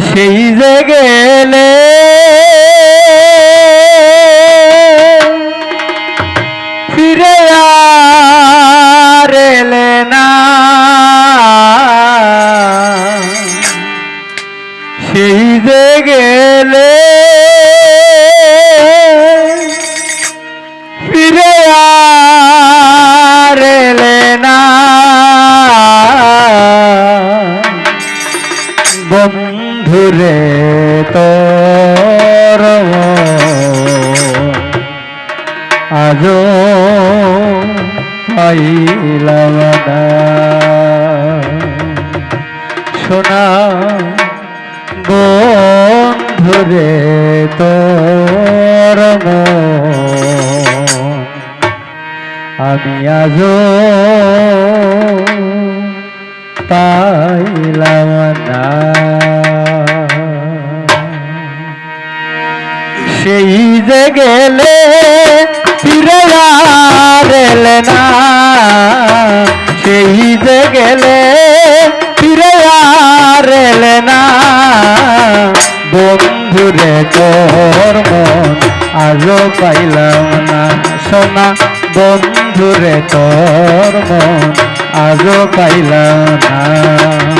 সেই যে আজো পাইলাম সোনা বন্ধুরে তোর আমি আজো পাইলাম সেই যে গেলে না সেই যে গেলে ফিরে আর এলে না। বন্ধুরে, তোর মন আজও পাইলাম না সোনা। বন্ধুরে, তোর মন আজও পাইলাম না।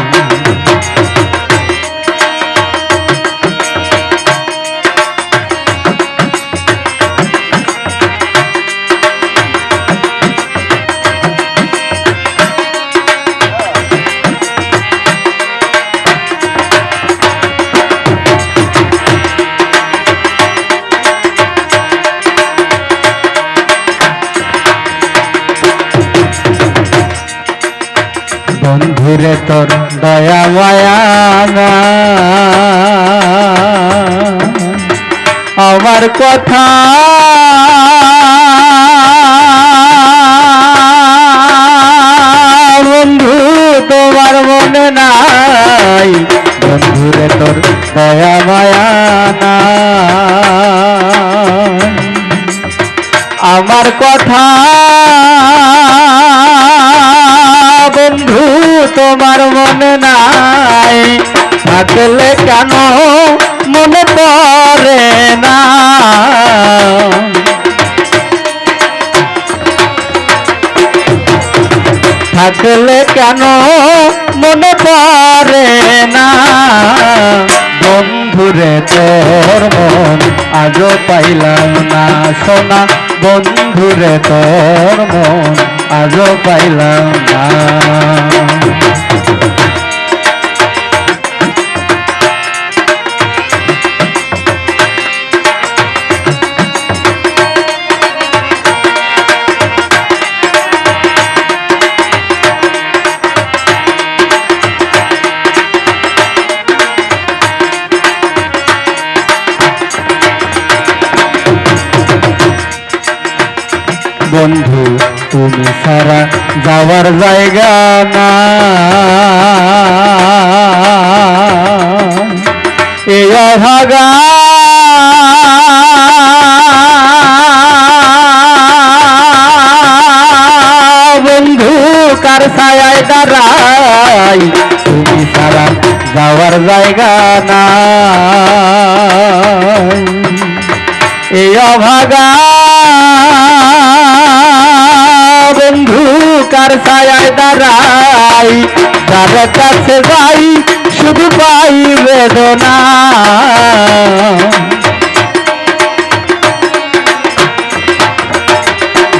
তোর দয়া মায়ানা। আমার কথা বন্ধু, তোমার মনে নাই। বন্ধুরে তোর দয়া মায়া আমার কথা তোমার মনে নাই। থাকলে কেন মনে পড়ে না? থাকলে কেন মনে পড়ে না? বন্ধুরে, তোর মন আজও পাইলাম না সোনা। বন্ধুরে, তোর মন আজও পাইলাম না। বন্ধু, তুমি সারা যাওয়ার জায়গা না এই অভাগা বন্ধু, কার ছায় দাঁড়াই? তুমি সারা যাওয়ার জায়গা না এই অভাগা কার ছায় দাঁড়াই? যার কাছে যাই, শুধু পাই বেদনা।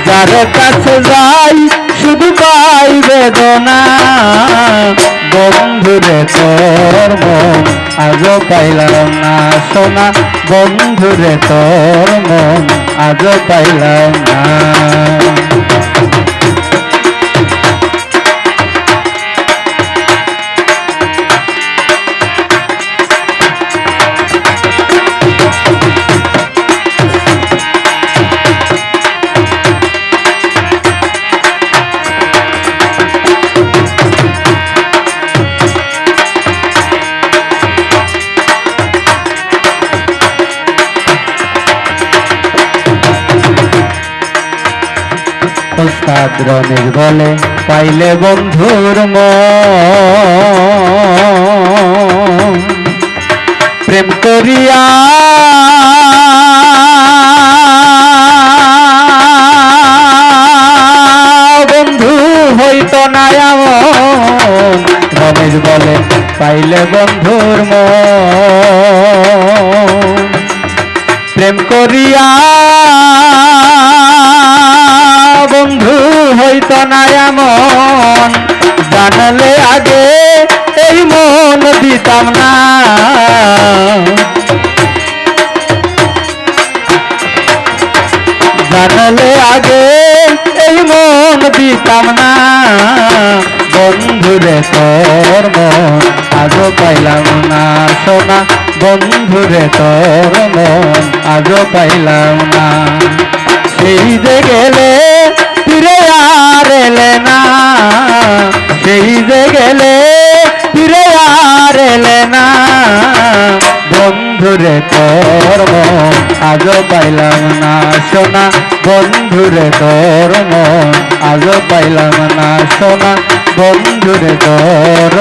যার কাছে যাই, শুধু পাই বেদনা। বন্ধুরে, তোর মন আজও পাইলাম না সোনা। বন্ধুরে, তোর মন আজও পাইলাম না। ওস্তাদ রমেশ বলে পাইলে বন্ধুর প্রেম করিয়া বন্ধু হইত না বলে পাইলে বন্ধুর প্রেম করিয়া বন্ধু হইত না এমন। জানলে আগে এই মন দিতাম না। জানলে আগে এই মন দিতাম না। বন্ধুরে তোর মন, আজও পাইলাম না সোনা। বন্ধুরে তোর মন, আজও পাইলাম না। সেই যে গেলে ফিরে আর এলে না। সেই যে গেলে ফিরে আর এলে না। বন্ধুরে তোর মন, আজও পাইলাম না সোনা। বন্ধুরে তোর মন, আজও পাইলাম না সোনা। বন্ধুরে তোর